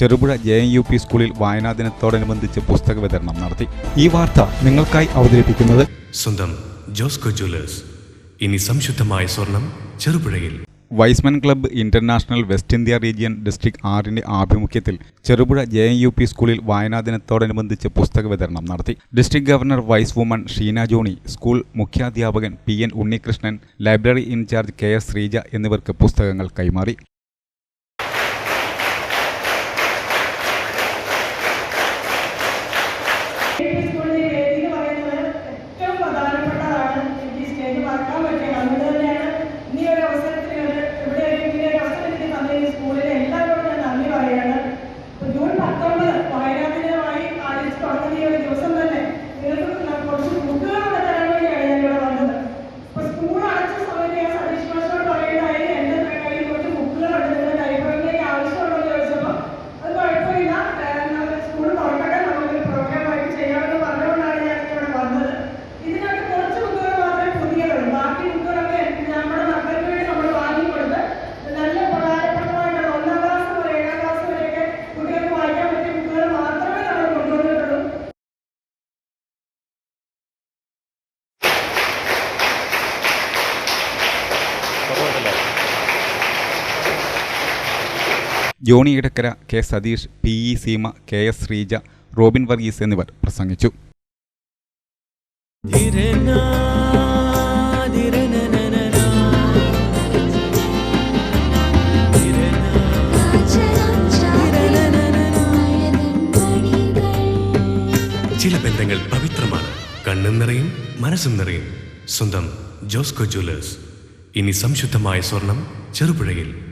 Cherupuzha J N U P സ്കൂളിൽ വായനാ ദിനത്തോടനുബന്ധിച്ച് പുസ്തക വിതരണം നടത്തി. ഈ വാർത്ത നിങ്ങൾക്കായി അവതരിപ്പിക്കുന്നത് സ്വന്തം ജോസ്കോ ജ്വല്ലേഴ്സ്. ഇനി സംശുദ്ധമായ സ്വർണം ചെറുപുഴയിൽ. Y's Men club international west India region district ആറിന്റെ ആഭിമുഖ്യത്തിൽ Cherupuzha J N U P സ്കൂളിൽ വായനാ ദിനത്തോടനുബന്ധിച്ച് പുസ്തക വിതരണം നടത്തി. District governor vice woman Sheena Johny school മുഖ്യാധ്യാപകൻ P N Unnikrishnan library in charge K S Sreeja എന്നിവർക്ക് പുസ്തകങ്ങൾ കൈമാറി. Johny Edakkara K Satheesh P E Seema K S Sreeja Robin Varghese എന്നിവർ പ്രസംഗിച്ചു. ചില ബന്ധങ്ങൾ പവിത്രമാണ്. കണ്ണും നിറയും മനസ്സും നിറയും. സ്വന്തം ജോസ്കോ ജ്വല്ലേഴ്സ്. ഇനി സംശുദ്ധമായ സ്വർണം ചെറുപുഴയിൽ.